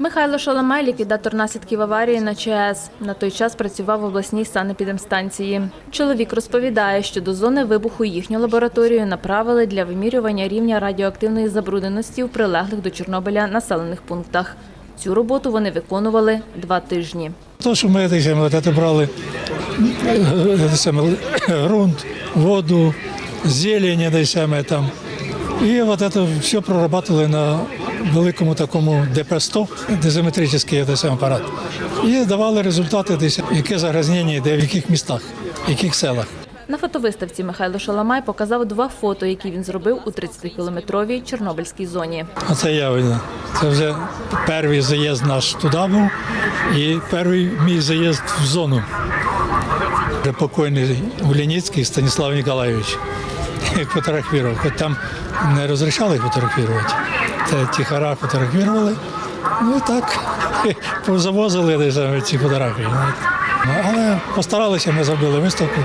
Михайло Шаламай, ліквідатор наслідків аварії на ЧАЕС. На той час працював в обласній санепідемстанції. Чоловік розповідає, що до зони вибуху їхню лабораторію направили для вимірювання рівня радіоактивної забрудненості в прилеглих до Чорнобиля населених пунктах. Цю роботу вони виконували два тижні. То, що ми брали е, саме, ґрунт, воду, саме там. І от це все прорабатували на великому такому ДП-100, дезиметричний те апарат. І давали результати, десь, яке загрязнення, де в яких містах, в яких селах. На фотовиставці Михайло Шаламай показав два фото, які він зробив у 30-кілометровій Чорнобильській зоні. Оце я видно. Це вже перший заїзд наш туди був і перший мій заїзд в зону. Вже покойний Уляніцький Станіслав Ніколайович фотографував. Хоч там не розрішали фотографувати. Це тихара фотографували. Ну і так завозили ці фотографії. Ну, Але постаралися, ми зробили виставку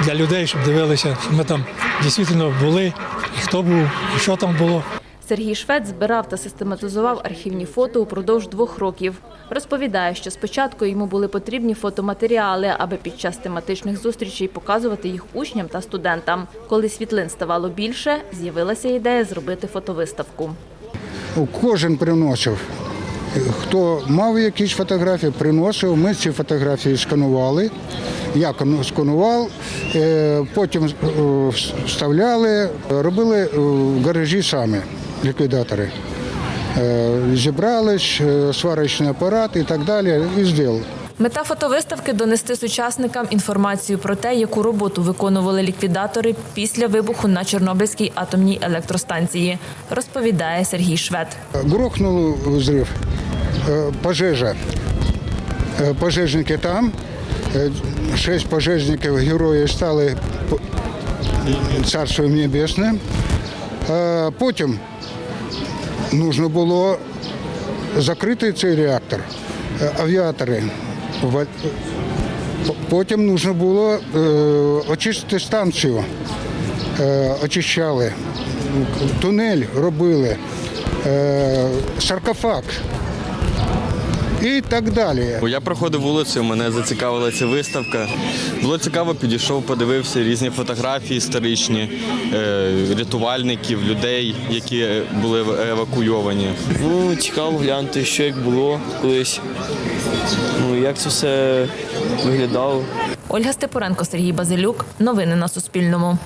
для людей, щоб дивилися, що ми там дійсно були, і хто був, і що там було. Сергій Швець збирав та систематизував архівні фото упродовж двох років. Розповідає, що спочатку йому були потрібні фотоматеріали, аби під час тематичних зустрічей показувати їх учням та студентам. Коли світлин ставало більше, з'явилася ідея зробити фотовиставку. Кожен приносив. Хто мав якісь фотографії, приносив. Ми ці фотографії сканували. Я сканував, е, потім е, вставляли, робили е, в гаражі самі ліквідатори. Е, Зібрались, е, сварочний апарат і так далі, і зробили. Мета фотовиставки донести сучасникам інформацію про те, яку роботу виконували ліквідатори після вибуху на Чорнобильській атомній електростанції, розповідає Сергій Швед. Грохнув взрыв, э, пожежа. Э, Пожежники там, Э, шесть пожежників героїв стали по- царством небесним. Е, Потім нужно було закрити цей реактор, Е, авіатори. Потім нужно було е, очистити станцію. Е, очищали, тунель робили, саркофаг і так далі. Бо Я проходив вулицю, мене зацікавила ця виставка. Було цікаво, підійшов, подивився різні фотографії історичні, е, рятувальників, людей, які були евакуйовані. Ну, цікаво глянути, що як було колись. Ну, як це все виглядало. Ольга Степуренко, Сергій Базилюк. Новини на Суспільному.